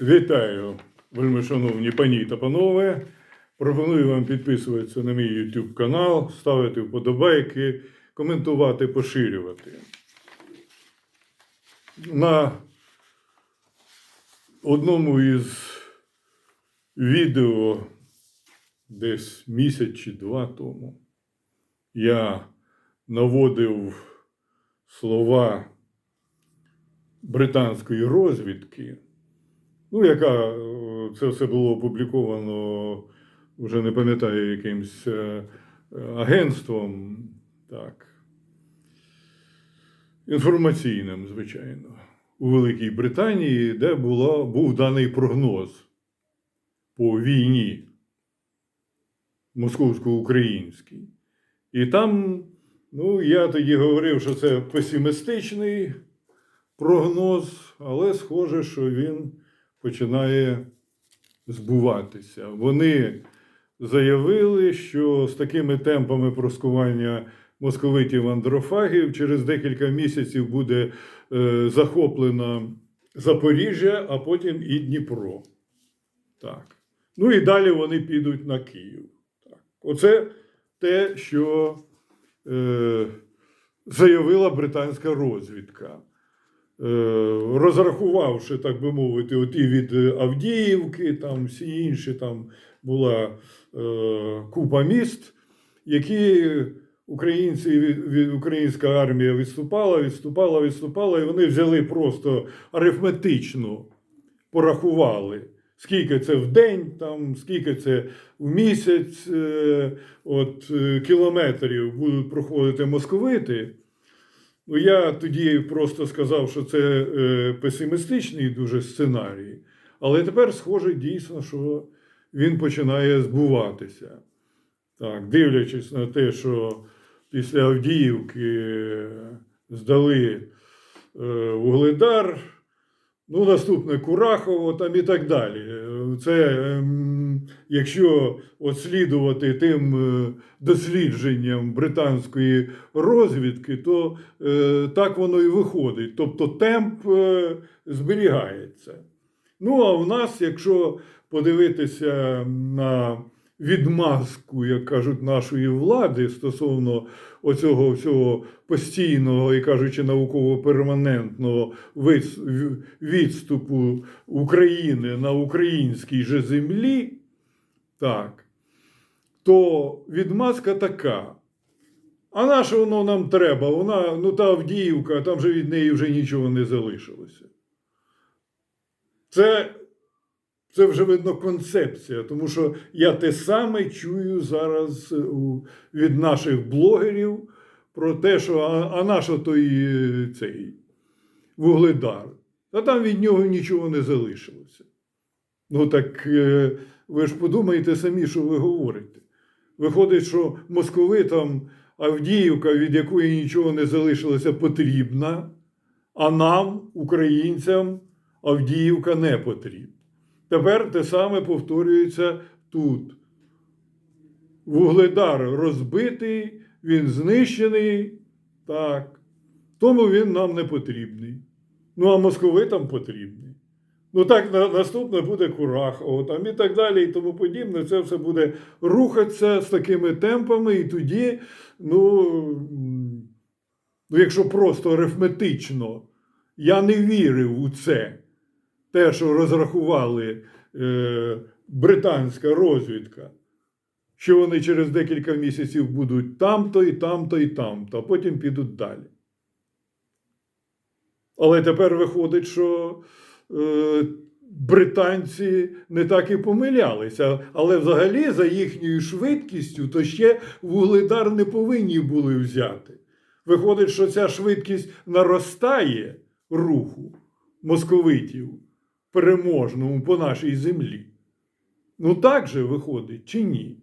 Вітаю, вельмишановні пані та панове. Пропоную вам підписуватися на мій YouTube канал, ставити вподобайки, коментувати, поширювати. На одному із відео десь місяць чи два тому я наводив слова британської розвідки, ну, яка е, це все було опубліковано, вже не пам'ятаю, якимсь е, агентством, так, інформаційним, звичайно, у Великій Британії, де була, був даний прогноз по війні московсько-українській. І там, ну, я тоді говорив, що це песимістичний прогноз, але схоже, що він починає збуватися. Вони заявили, що з такими темпами проскування московитів андрофагів через декілька місяців буде е, захоплено Запоріжжя, а потім і Дніпро. Так. Ну і далі вони підуть на Київ. Так. Оце те, що е, заявила британська розвідка. Е, розрахувавши, так би мовити, от і від Авдіївки, там всі інші, там була е, купа міст, які українці, від, українська армія відступала, відступала, відступала, і вони взяли просто арифметично, порахували. Скільки це в день, там, скільки це в місяць, е, от, кілометрів будуть проходити московити. Ну, я тоді просто сказав, що це е, песимістичний дуже сценарій, але тепер схоже дійсно, що він починає збуватися. Так, дивлячись на те, що після Авдіївки здали е, Вугледар, ну, наступне Курахово там і так далі. Це, ем, якщо от слідувати тим е, дослідженням британської розвідки, то е, так воно і виходить. Тобто темп е, зберігається. Ну, а в нас, якщо подивитися на відмазку, як кажуть, нашої влади стосовно оцього всього постійного і кажучи, науково-перманентного відступу України на українській же землі, так, то відмазка така. А на що воно нам треба? Вона, ну та Авдіївка, там же від неї вже нічого не залишилося. Це, це вже видно концепція, тому що я те саме чую зараз е, від наших блогерів про те, що а, а на що той е, цей вугледар? Та там від нього нічого не залишилося. Ну так е, ви ж подумайте самі, що ви говорите. Виходить, що московитам Авдіївка, від якої нічого не залишилося, потрібна, а нам, українцям, Авдіївка не потрібна. Тепер те саме повторюється тут. Вугледар розбитий, він знищений, так. Тому він нам не потрібний. Ну, а московитам потрібний. Ну так на, наступне буде Курахово там і так далі, і тому подібне. Це все буде рухатися з такими темпами, і тоді, ну, ну якщо просто арифметично, я не вірив у це, те, що розрахували е, британська розвідка, що вони через декілька місяців будуть там-то, і там-то, і там-то, а потім підуть далі. Але тепер виходить, що британці не так і помилялися. Але взагалі, за їхньою швидкістю, то ще вугледар не повинні були взяти. Виходить, що ця швидкість наростає руху московитів переможному по нашій землі. Ну так же виходить чи ні?